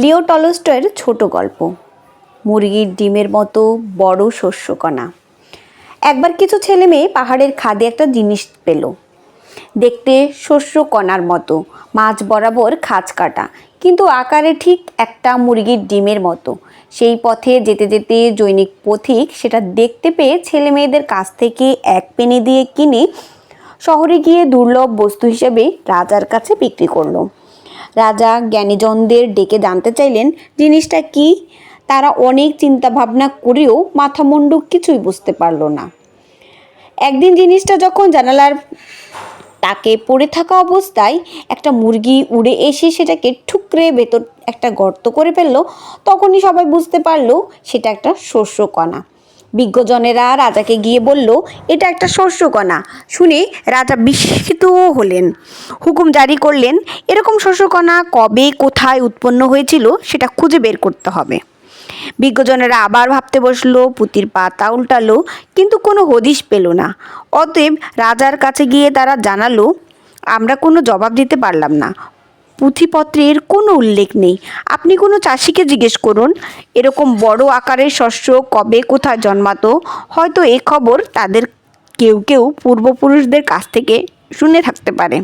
লিও টলস্টয়ের ছোট গল্প। মুরগির ডিমের মতো বড় শস্যকণা। একবার কিছু ছেলে মেয়ে পাহাড়ের খাদে একটা জিনিস পেল। দেখতে শস্য কণার মতো, মাছ বরাবর খাঁজ কাটা, কিন্তু আকারে ঠিক একটা মুরগির ডিমের মতো। সেই পথে যেতে যেতে জৈনিক পথিক সেটা দেখতে পেয়ে ছেলে মেয়েদের কাছ থেকে এক পেনি দিয়ে কিনে শহরে গিয়ে দুর্লভ বস্তু হিসেবে রাজার কাছে বিক্রি করল। রাজা জ্ঞানীজনদের ডেকে জানতে চাইলেন, জিনিসটা কি? তারা অনেক চিন্তা ভাবনা করেও মাথা মুন্ডু কিছুই বুঝতে পারল না। একদিন জিনিসটা যখন জানালার তাকে পড়ে থাকা অবস্থায় একটা মুরগি উড়ে এসে সেটাকে ঠুকরে ভেতর একটা গর্ত করে ফেলল, তখনই সবাই বুঝতে পারল সেটা একটা শস্যকণা বিজ্ঞজনেরা রাজাকে গিয়ে বলল, এটা একটা শস্যকণা। শুনে রাজা বিস্মিত হলেন। হুকুম জারি করলেন, এরকম শস্যকণা কবে, কোথায় উৎপন্ন হয়েছিল, সেটা খুঁজে বের করতে হবে। বিজ্ঞজনেরা আবার ভাবতে বসল, পুঁতির পাতা উল্টালো, কিন্তু কোনো হদিশ পেল না। অতএব রাজার কাছে গিয়ে তারা জানালো, আমরা কোনো জবাব দিতে পারলাম না। পুঁথিপত্রের কোনো উল্লেখ নেই। আপনি কোনো চাষিকে জিজ্ঞেস করুন, এরকম বড় আকারের শস্য কবে কোথায় জন্মাতো, হয়তো এ খবর তাদের কেউ কেউ পূর্বপুরুষদের কাছ থেকে শুনে থাকতে পারে।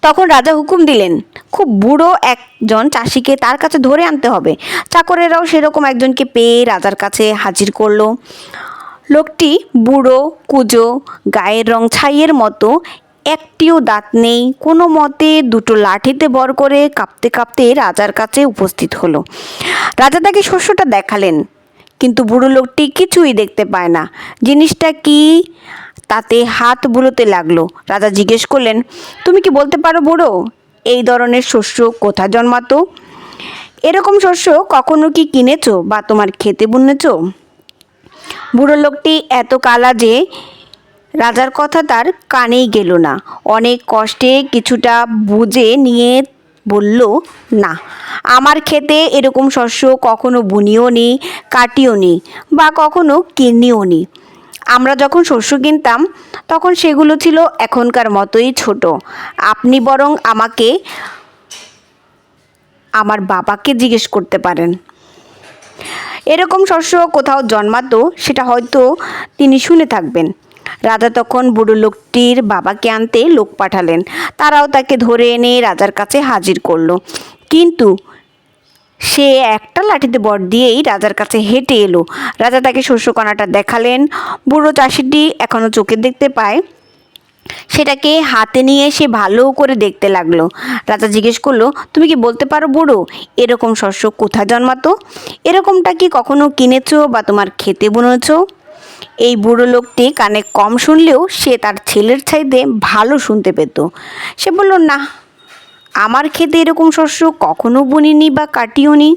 তখন রাজা হুকুম দিলেন, খুব বুড়ো একজন চাষিকে তার কাছে ধরে আনতে হবে। চাকরেরাও সেরকম একজনকে পেয়ে রাজার কাছে হাজির করল। লোকটি বুড়ো, কুজো, গায়ের রং ছাইয়ের মতো একটিও দাঁত নেই। কোনো মতে দুটো লাঠিতে বর করে কাঁপতে কাঁপতে রাজার কাছে উপস্থিত হলো। রাজা তাকে শস্যটা দেখালেন, কিন্তু বুড়ো লোকটি কিছুই দেখতে পায় না। জিনিসটা কি? তাতে হাত বুলোতে লাগল। রাজা জিজ্ঞেস করলেন, তুমি কি বলতে পারো বুড়ো, এই ধরনের শস্য কোথা জন্মাতো? এরকম শস্য কখনো কি কিনেছো বা তোমার খেতে বুনেছো? বুড়ো লোকটি, এত কালা যে রাজার কথা তার কানেই গেল না। অনেক কষ্টে কিছুটা বুঝে নিয়ে বলল, না, আমার খেতে এরকম শস্য কখনো বুনিও নি, কাটিও নি বা কখনো কিনিও নি। আমরা যখন শস্য কিনতাম, তখন সেগুলো ছিল এখনকার মতোই ছোট। আপনি বরং আমাকে, আমার বাবাকে জিজ্ঞেস করতে পারেন। এরকম শস্য কোথাও জন্মাতো, সেটা হয়তো তিনি শুনে থাকবেন। রাজা তখন বুড়ো লোকটির বাবাকে আনতে লোক পাঠালেন। তারাও তাকে ধরে এনে রাজার কাছে হাজির করল। কিন্তু সে একটা লাঠিতে বর দিয়েই রাজার কাছে হেঁটে এলো। রাজা তাকে শস্যকণাটা দেখালেন। বুড়ো চাষিটি এখনও চোখে দেখতে পায়। সেটাকে হাতে নিয়ে সে ভালো করে দেখতে লাগল। রাজা জিজ্ঞেস করল, তুমি কি বলতে পারো বুড়ো, এরকম শস্য কোথায় জন্মাতো? এরকমটা কি কখনো কিনেছো বা তোমার খেতে বুনেছো? এই বুড়ো লোকটি কানে কম শুনলেও সে তার ছেলের চাইতে ভালো শুনতে পেত। সে বলল, না, আমার খেতে এরকম শস্য কখনো বুনিনি বা কাটিওনি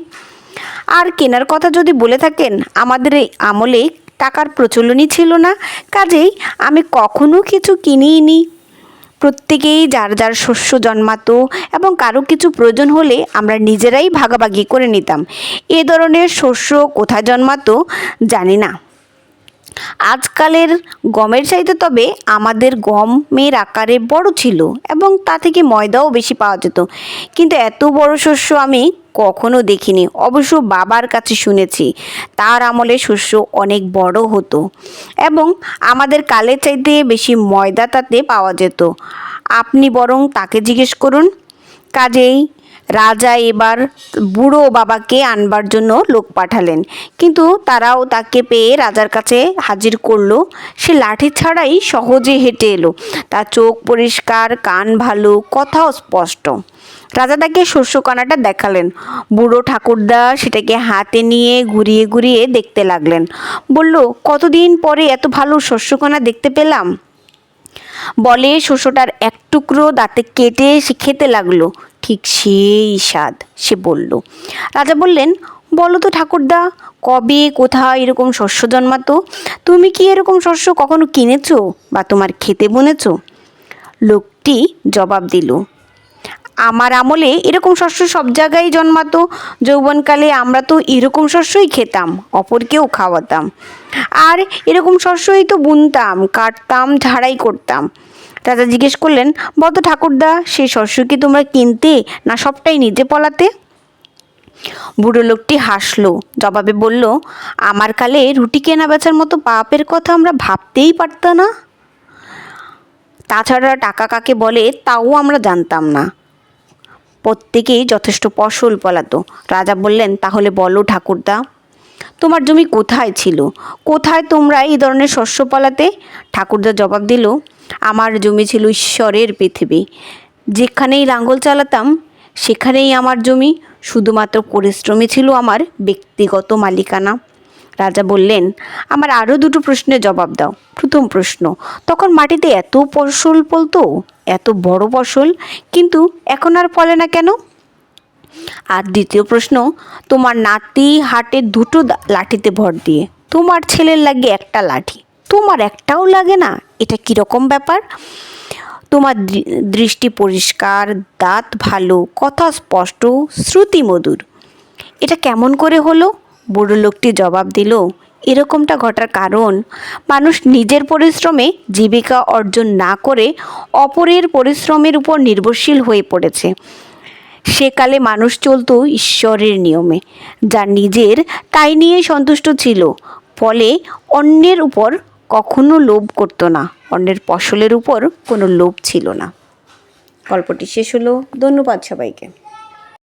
আর কেনার কথা যদি বলে থাকেন, আমাদের এই আমলে টাকার প্রচলনই ছিল না, কাজেই আমি কখনো কিছু কিনিই নি প্রত্যেকেই যার যার শস্য জন্মাতো এবং কারও কিছু প্রয়োজন হলে আমরা নিজেরাই ভাগাভাগি করে নিতাম। এ ধরনের শস্য কোথায় জন্মাতো জানি না। আজকালের গমের চাইতে তবে আমাদের গমের আকারে বড় ছিল এবং তা থেকে ময়দাও বেশি পাওয়া যেত। কিন্তু এত বড় শস্য আমি কখনো দেখিনি। অবশ্য বাবার কাছে শুনেছি, তার আমলে শস্য অনেক বড় হতো এবং আমাদের কালের চাইতে বেশি ময়দা তাতে পাওয়া যেত। আপনি বরং তাকে জিজ্ঞেস করুন, কাজেই রাজা এবার বুড়ো বাবাকে আনবার জন্য লোক পাঠালেন। কিন্তু তারাও তাকে পেয়ে রাজার কাছে হাজির করল। সে লাঠি ছাড়াই সহজে হেঁটে এলো। তার চোখ পরিষ্কার, কান ভালো, কথাও স্পষ্ট। রাজা তাকে শস্যকণাটা দেখালেন। বুড়ো ঠাকুরদা সেটাকে হাতে নিয়ে ঘুরিয়ে ঘুরিয়ে দেখতে লাগলেন। বলল, কতদিন পরে এত ভালো শস্যকণা দেখতে পেলাম? বলে শস্যটার এক টুকরো দাঁতে কেটে সে খেতে লাগল। ঠিক সেই স্বাদ, সে বলল। রাজা বললেন, বলো তো ঠাকুরদা, কবে, কোথায় এরকম শস্য জন্মাতো? তুমি কি এরকম শস্য কখনো কিনেছো বা তোমার খেতে বুনেছো? লোকটি জবাব দিল, আমার আমলে এরকম শস্য সব জায়গায় জন্মাতো। যৌবনকালে আমরা তো এরকম শস্যই খেতাম, অপরকেও খাওয়াতাম। আর এরকম শস্যই তো বুনতাম, কাটতাম, ঝাড়াই করতাম। রাজা জিজ্ঞেস করলেন বলতো ঠাকুরদা, সেই শস্য কি তোমরা কিনতে না সবটাই নিজে পলাতে? বুড়ো লোকটি হাসলো, জবাবে বলল, আমার কালে রুটি কেনা বেচার মতো পাপের কথা আমরা ভাবতেই পারতাম না। তাছাড়া টাকা কাকে বলে তাও আমরা জানতাম না। প্রত্যেকেই যথেষ্ট ফসল ফলাতো রাজা বললেন, তাহলে বলো ঠাকুরদা, তোমার জমি কোথায় ছিল? কোথায় তোমরা এই ধরনের শস্য ফলাতে ঠাকুরদা জবাব দিল আমার জমি ছিল ঈশ্বরের পৃথিবী। যেখানেই লাঙ্গল চালাতাম, সেখানেই আমার জমি। শুধুমাত্র পরিশ্রমী ছিল আমার ব্যক্তিগত মালিকানা। রাজা বললেন, আমার আরও দুটো প্রশ্নের জবাব দাও। প্রথম প্রশ্ন, তখন মাটিতে এত ফসল ফলতো? এত বড় ফসল? কিন্তু এখন আর ফলে না কেন? আর দ্বিতীয় প্রশ্ন, তোমার নাতি হাটে দুটো লাঠিতে ভর দিয়ে। তোমার ছেলের লাগে একটা লাঠি। তোমার একটাও লাগে না? এটা কীরকম ব্যাপার? তোমার দৃষ্টি পরিষ্কার, দাঁত ভালো, কথা স্পষ্ট শ্রুতি মধুর এটা কেমন করে হলো? বুড়ো লোকটি জবাব দিল, এরকমটা ঘটার কারণ, মানুষ নিজের পরিশ্রমে জীবিকা অর্জন না করে অপরের পরিশ্রমের উপর নির্ভরশীল হয়ে পড়েছে। সেকালে মানুষ চলতো ঈশ্বরের নিয়মে, যা নিজের তাই নিয়ে সন্তুষ্ট ছিল, ফলে অন্যের উপর কখনো লোভ করতো না। অন্যের ফসলের উপর কোনো লোভ ছিল না। গল্পটি শেষ হলো। ধন্যবাদ সবাইকে।